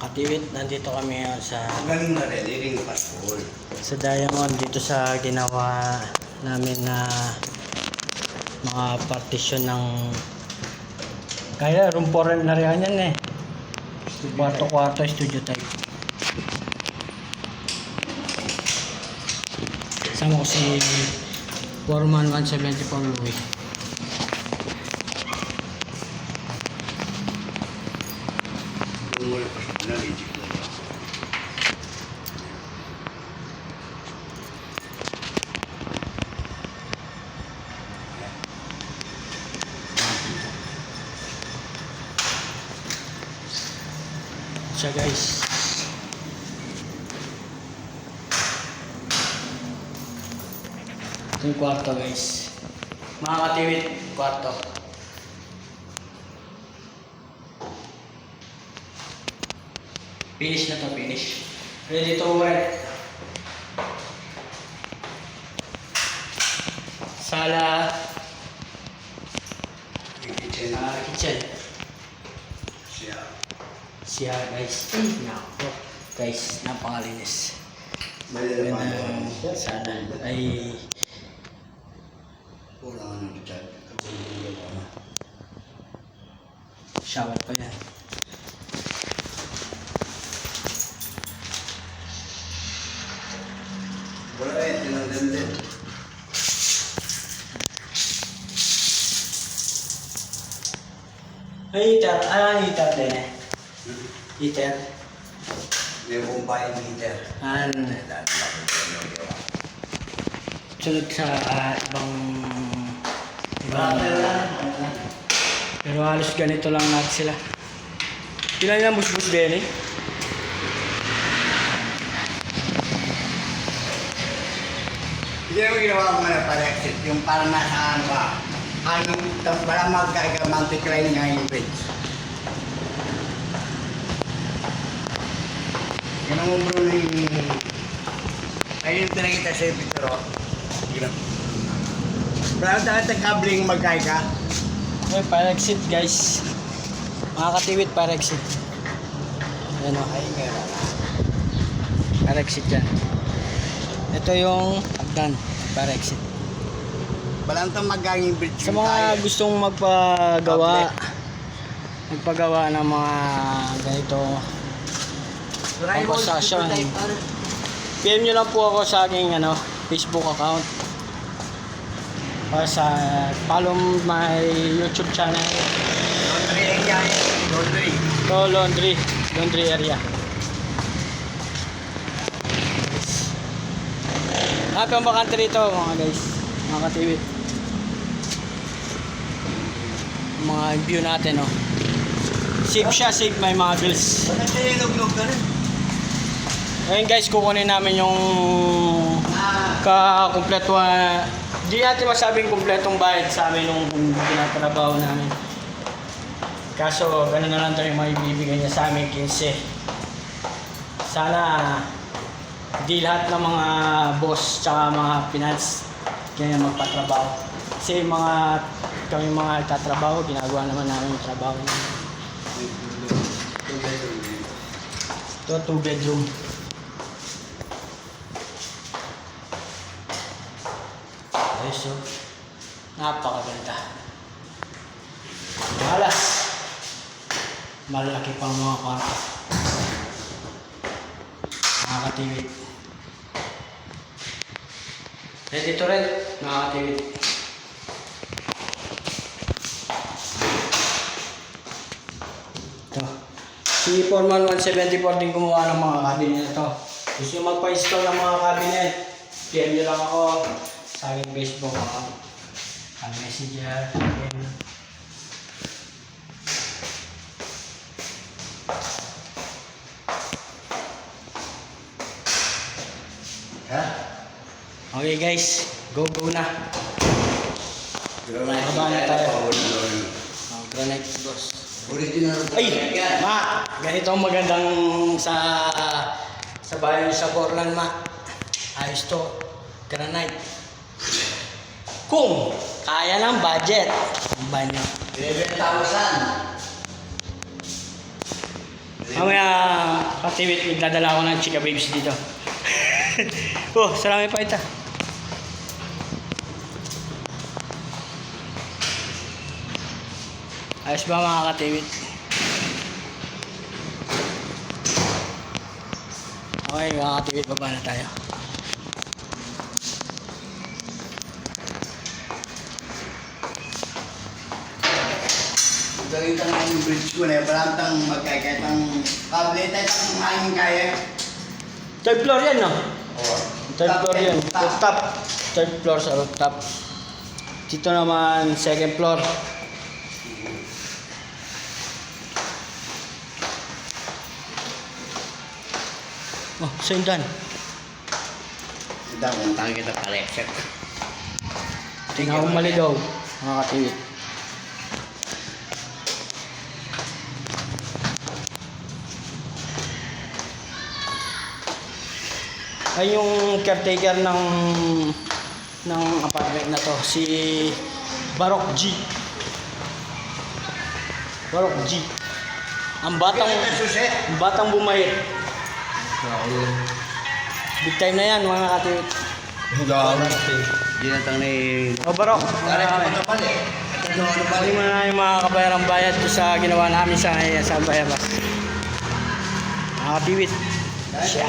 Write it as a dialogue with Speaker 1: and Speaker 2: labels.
Speaker 1: Katiwit, nandito kami ngayon sa
Speaker 2: Ang galing na rin, liring paskol.
Speaker 1: sa Diamond dito sa ginawa namin na mga partition ng kaya room 4 na rin yan eh. Kwarto-kwarto studio type. Kasama ko si Foreman 174 Louis
Speaker 2: Yung mula paskol na, legit na yun.
Speaker 1: Siya guys. Ito yung kwarto guys. Mga katiwit kwarto. Finish na to finish. Ready to rent. Sala.
Speaker 2: Kitchen,
Speaker 1: ah, kitchen.
Speaker 2: Siya.
Speaker 1: Siya guys. Ay nako guys napakalinis. Ganda
Speaker 2: naman.
Speaker 1: sana. Ay
Speaker 2: Kulang ng ano.
Speaker 1: shower pa yan.
Speaker 2: Wala eh, tinanggal din.
Speaker 1: ay heater ah heater din eh heater
Speaker 2: May buong bahay ng heater.
Speaker 1: an sunod sa ah, ibang ibang pero halos ganito lang natin sila. Ilan yan busbus din eh
Speaker 2: Hindi mo ginawa ko na para exit, yung parang nasa ano ba, hangin, tapos parang magkaga multi-cline nga yung bridge. Ganun mo bro na yung... Ayun yung pinakita sa picture, oh. Ganun. Parang takot ang kabling magkaya ka.
Speaker 1: ay para exit guys mga katiwit para exit yan o
Speaker 2: Ay, meron
Speaker 1: para exit yan ito yung hagdan para exit
Speaker 2: Walang itong magaging bridge.
Speaker 1: Sa mga gustong magpagawa, magpagawa ng mga ganito,
Speaker 2: Type, ano?
Speaker 1: PM nyo lang po ako sa aking ano, Facebook account. Or sa follow my YouTube channel,
Speaker 2: Laundry area yan. Laundry.
Speaker 1: to laundry, laundry area. Happy ang bakante rito mga guys, mga katiwit. Mga view natin oh. Safe siya, safe may mga bills.
Speaker 2: Bakit kayo log-log ka rin?
Speaker 1: Ngayon guys, kukunin namin yung ka-kumpleto Di natin masabing kumpletong bayad sa amin nung tinatrabaho namin. Kaso, gano'n na lang tayo may bibigay niya sa amin, 15. Sana, di lahat ng mga boss tsaka mga finance ganyan magpatrabaho. Kasi mga kami mga tatrabaho, ginagawa naman namin yung trabaho. Ito, two bedroom. So. Napakaganda. Malas. Malaki pang mga kwarto. Nakakatiwid. Ready to rent? Nakakatiwid. Ito. Si Foreman 174 din gumawa ng mga cabinet ito. Gusto nyo magpa-install ng mga cabinet, PM nyo lang ako sa aking Facebook account. Ang messenger.
Speaker 2: Ha?
Speaker 1: Okay guys, go go na.
Speaker 2: Granite.
Speaker 1: Baba na tayo.
Speaker 2: Original.
Speaker 1: Oh, granite boss.
Speaker 2: Original.
Speaker 1: Ay, ma, ganito ang magandang sa sa bayan sa Borlan, ma. Ayos to, granite. Kung kaya ng budget, ang banyo.
Speaker 2: 11,000.
Speaker 1: Mamaya, katiwit, nagdadala ako ng chika babes dito. oh, salami pa ita. Ayos ba mga katiwit? Okay mga katiwit, baba na tayo.
Speaker 2: Gawin ka nga yung bridge ko na. Parang tang magkakait ng kable. Tayo tang hangin kaya.
Speaker 1: Third floor yan, no?
Speaker 2: Oo.
Speaker 1: Third floor yan.
Speaker 2: top.
Speaker 1: Rooftop. Third floor sa rooftop. Dito naman, second floor. Oh, saan dyan?
Speaker 2: Ito, puntahan kita pa lecture.
Speaker 1: Tingnan akong maligaw. Mga katiwit. Ay yung caretaker ng ng apartment na to, si Barok G. Barok G. Ang batang ang batang bumait. Big time na yan mga katiwit.
Speaker 2: Ginatang ni...
Speaker 1: O Barok,
Speaker 2: ko. Ito, ano pala
Speaker 1: Hindi mo na yung mga kabayarang bayad doon sa ginawa namin sa, sa Bayabas. Nakatiwit. Siya.